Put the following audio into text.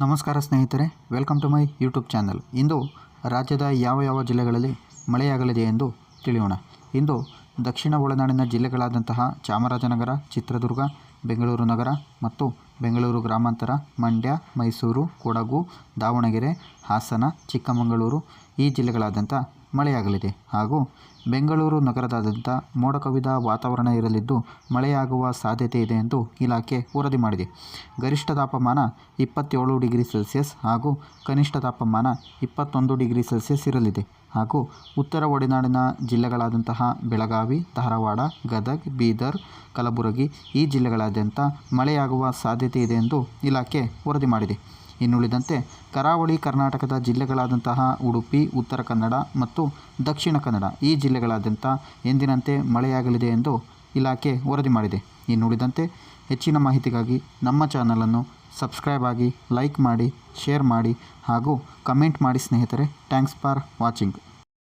ನಮಸ್ಕಾರ ಸ್ನೇಹಿತರೆ welcome to my YouTube channel ಇಂದು ರಾಜ್ಯದ ಯಾವ ಯಾವ ಜಿಲ್ಲೆಗಳಲ್ಲಿ ಮಳೆಯಾಗಲಿದೆ ಎಂದು ತಿಳಿಯೋಣ. ಇಂದು ದಕ್ಷಿಣ ಒಳನಾಡಿನ ಜಿಲ್ಲೆಗಳಾದಂತಹ ಚಾಮರಾಜನಗರ, ಚಿತ್ರದುರ್ಗ, ಬೆಂಗಳೂರು ನಗರ ಮತ್ತು ಬೆಂಗಳೂರು ಗ್ರಾಮಾಂತರ, ಮಂಡ್ಯ, ಮೈಸೂರು, ಕೊಡಗು, ದಾವಣಗೆರೆ, ಹಾಸನ, ಚಿಕ್ಕಮಗಳೂರು ಈ ಜಿಲ್ಲೆಗಳಾದ್ಯಂತ ಮಳೆಯಾಗಲಿದೆ. ಹಾಗೂ ಬೆಂಗಳೂರು ನಗರದಾದ್ಯಂತ ಮೋಡ ಕವಿದ ವಾತಾವರಣ ಇರಲಿದ್ದು ಮಳೆಯಾಗುವ ಸಾಧ್ಯತೆ ಇದೆ ಎಂದು ಇಲಾಖೆ ವರದಿ ಮಾಡಿದೆ. ಗರಿಷ್ಠ ತಾಪಮಾನ ಇಪ್ಪತ್ತೇಳು ಡಿಗ್ರಿ ಸೆಲ್ಸಿಯಸ್ ಹಾಗೂ ಕನಿಷ್ಠ ತಾಪಮಾನ ಇಪ್ಪತ್ತೊಂದು ಡಿಗ್ರಿ ಸೆಲ್ಸಿಯಸ್ ಇರಲಿದೆ. ಹಾಗೂ ಉತ್ತರ ಒಳನಾಡಿನ ಜಿಲ್ಲೆಗಳಾದಂತಹ ಬೆಳಗಾವಿ, ಧಾರವಾಡ, ಗದಗ್, ಬೀದರ್, ಕಲಬುರಗಿ ಈ ಜಿಲ್ಲೆಗಳಾದ್ಯಂತ ಮಳೆಯಾಗುವ ಸಾಧ್ಯತೆ ಇದೆ ಎಂದು ಇಲಾಖೆ ವರದಿ ಮಾಡಿದೆ. ಇನ್ನುಳಿದಂತೆ, ಕರಾವಳಿ ಕರ್ನಾಟಕದ ಜಿಲ್ಲೆಗಳಾದಂತಹ ಉಡುಪಿ, ಉತ್ತರ ಕನ್ನಡ ಮತ್ತು ದಕ್ಷಿಣ ಕನ್ನಡ ಈ ಜಿಲ್ಲೆಗಳಾದ್ಯಂತ ಎಂದಿನಂತೆ ಮಳೆಯಾಗಲಿದೆ ಎಂದು ಇಲಾಖೆ ವರದಿ ಮಾಡಿದೆ. ಇನ್ನುಳಿದಂತೆ, ಹೆಚ್ಚಿನ ಮಾಹಿತಿಗಾಗಿ ನಮ್ಮ ಚಾನಲನ್ನು ಸಬ್ಸ್ಕ್ರೈಬ್ ಆಗಿ ಲೈಕ್ ಮಾಡಿ, ಶೇರ್ ಮಾಡಿ ಹಾಗೂ ಕಮೆಂಟ್ ಮಾಡಿ ಸ್ನೇಹಿತರೆ. Thanks for watching.